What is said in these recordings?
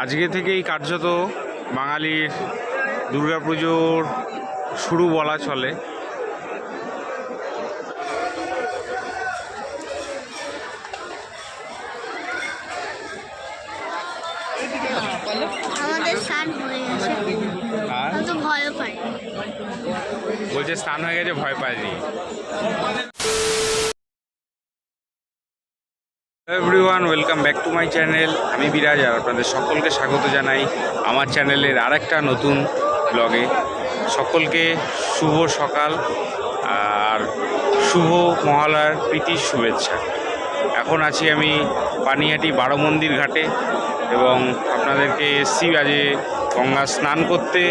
আজকে থেকেই কার্যত বাঙালির দুর্গাপুজোর শুরু বলা চলে। আর? বলছে স্নান হয়ে গেছে ভয় পায়নি everyone welcome back to my channel আমি বিরাজ আর আপনাদের সকলকে স্বাগত জানাই আমার চ্যানেলের আরেকটা নতুন ব্লগে সকলকে শুভ সকাল আর শুভ মহালয়ার প্রীতির শুভেচ্ছা। এখন আছি আমি পানিহাটি বারো মন্দির ঘাটে এবং আপনাদেরকে এসছি আজকে গঙ্গা স্নান করতে,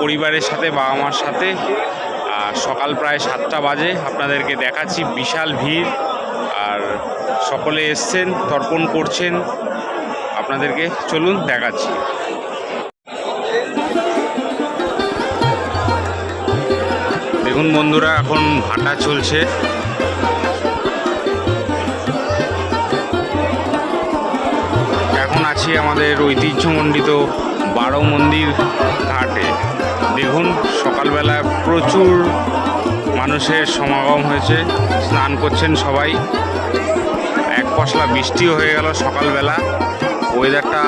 পরিবারের সাথে, বাবা মার সাথে। আর সকাল প্রায় সাতটা বাজে, আপনাদেরকে দেখাচ্ছি বিশাল ভিড়। আর সকলে এসছেন, তর্পণ করছেন আপনাদেরকে। চলুন, দেখাচ্ছি। দেখুন বন্ধুরা, এখন ভাটা চলছে। এখন আছি আমাদের ঐতিহ্যমণ্ডিত বারো মন্দির ঘাটে। দেখুন সকালবেলা প্রচুর মানুষের সমাগম হয়েছে, স্নান করছেন সবাই। এক পশলা বৃষ্টিও হয়ে গেল সকালবেলা। ওয়েদারটা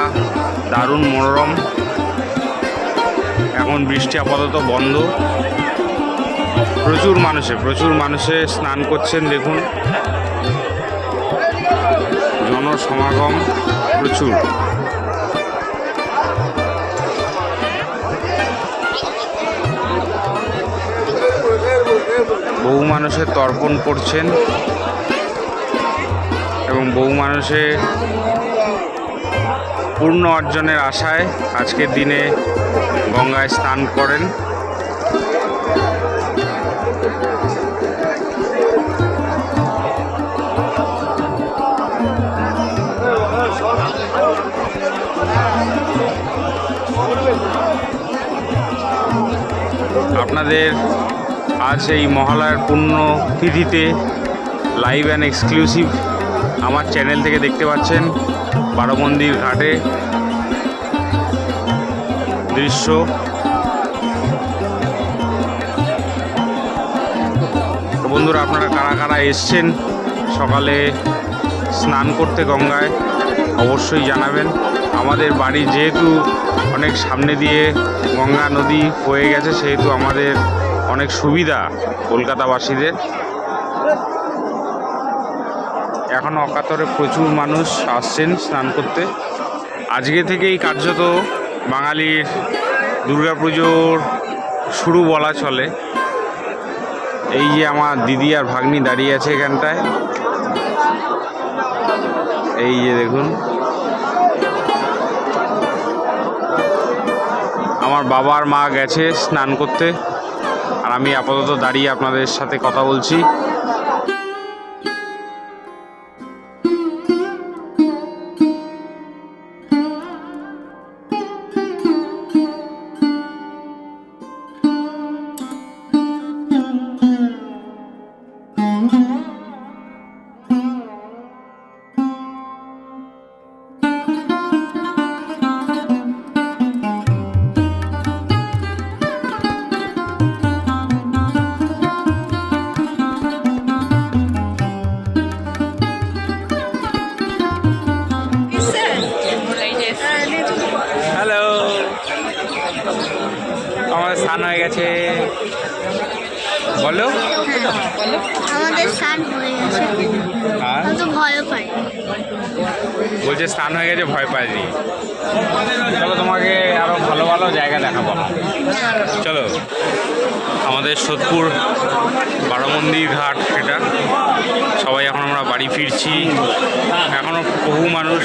দারুণ মনোরম। এখন বৃষ্টি আপাতত বন্ধ। প্রচুর মানুষে প্রচুর মানুষে স্নান করছেন, দেখুন। জনসমাগম প্রচুর। বহু মানুষে তর্পণ করছেন এবং বহু মানুষে পূর্ণ অর্জনের আশায় আজকের দিনে গঙ্গায় স্নান করেন। আপনাদের আজ এই মহালয়ার পূর্ণ তিথিতে লাইভ অ্যান্ড এক্সক্লুসিভ আমার চ্যানেল থেকে দেখতে পাচ্ছেন বারো মন্দির ঘাটে দৃশ্য। বন্ধুরা, আপনারা কারা কারা এসছেন সকালে স্নান করতে গঙ্গায়, অবশ্যই জানাবেন। আমাদের বাড়ি যেহেতু অনেক সামনে দিয়ে গঙ্গা নদী হয়ে গেছে, সেহেতু আমাদের অনেক সুবিধা কলকাতাবাসীদের। এখন অকাতরে প্রচুর মানুষ আসছেন স্নান করতে। আজকে থেকেই কার্যত বাঙালির দুর্গাপুজোর শুরু বলা চলে। এই যে আমার দিদি আর ভাগ্নি দাঁড়িয়ে আছে এখানটায়। এই যে দেখুন। আমার বাবার মা গেছে স্নান করতে। আমি আপাতত দাঁড়িয়ে আপনাদের সাথে কথা বলছি। স্নান হয়ে গেছে। বলো। আমাদের স্নান হয়ে গেছে। আর? আমি পাই। বলছে স্নান হয়ে গেছে ভয় পাইনি। চলো তোমাকে আরও ভালো ভালো জায়গা দেখাবো। চলো আমাদের সোদপুর বারো মন্দির ঘাট এটা। সবাই এখন আমরা বাড়ি ফিরছি। এখনও বহু মানুষ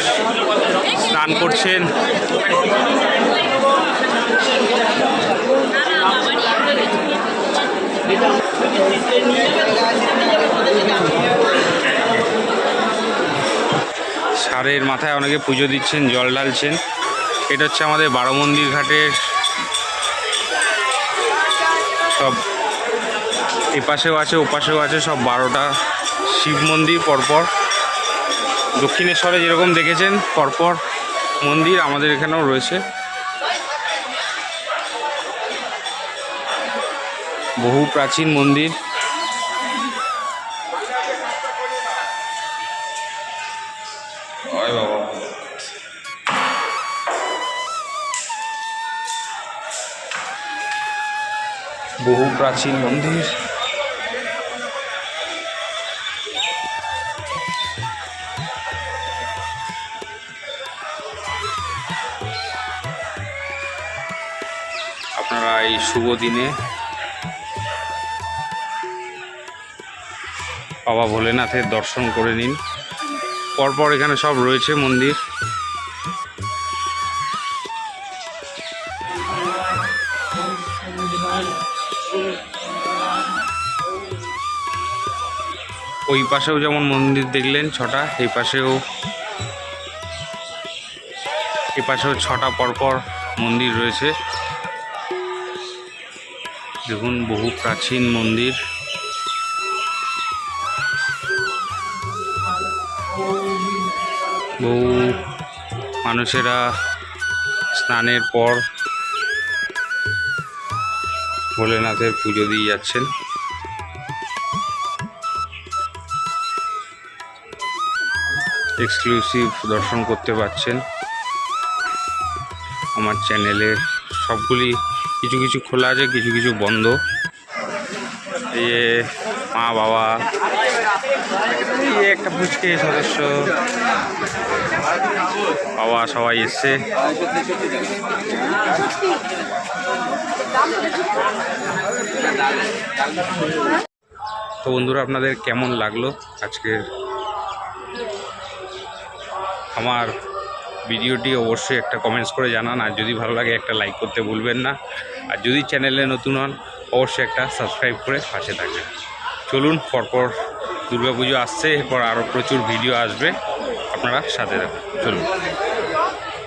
স্নান করছেন। সারের মাথায় অনেকে পুজো দিচ্ছেন, জল ঢালছেন। এটা হচ্ছে আমাদের বারো মন্দির ঘাটের সব এপাশেও আছে, ওপাশেও আছে, সব বারোটা শিব মন্দির পরপর। দক্ষিণেশ্বরে যেরকম দেখেছেন, পরপর মন্দির আমাদের এখানেও রয়েছে। বহু প্রাচীন মন্দির। বহু প্রাচীন মন্দির। আপনারা এই শুভ দিনে বাবা ভোলেনাথের দর্শন করে নিন। পরপর এখানে সব রয়েছে মন্দির। ওই পাশেও যেমন মন্দির দেখলেন ছটা, এই পাশেও এই পাশেও ছটা পরপর মন্দির রয়েছে। দেখুন, বহু প্রাচীন মন্দির। বহু মানুষেরা স্নানের পর ভোলেনাথের পুজো দিয়ে যাচ্ছেন। এক্সক্লুসিভ দর্শন করতে পারছেন। আমার চ্যানেলে সবগুলি কিছু কিছু খোলা আছে, কিছু কিছু বন্ধ। যে মা বাবা একটা পুচকে সদস্য বাবা সবাই এসছে। তো বন্ধুরা, আপনাদের কেমন লাগল আজকের আমার ভিডিওটি? অবশ্যই একটা কমেন্টস করে জানান। আর যদি ভালো লাগে, একটা লাইক করতে ভুলবেন না। আর যদি চ্যানেলে নতুন হন, অবশ্যই একটা সাবস্ক্রাইব করে পাশে থাকবেন। চলুন, পরপর দুর্গাপুজো আসছে। এরপর আরও প্রচুর ভিডিও আসবে। আপনারা সাথে থাকুন। চলুন।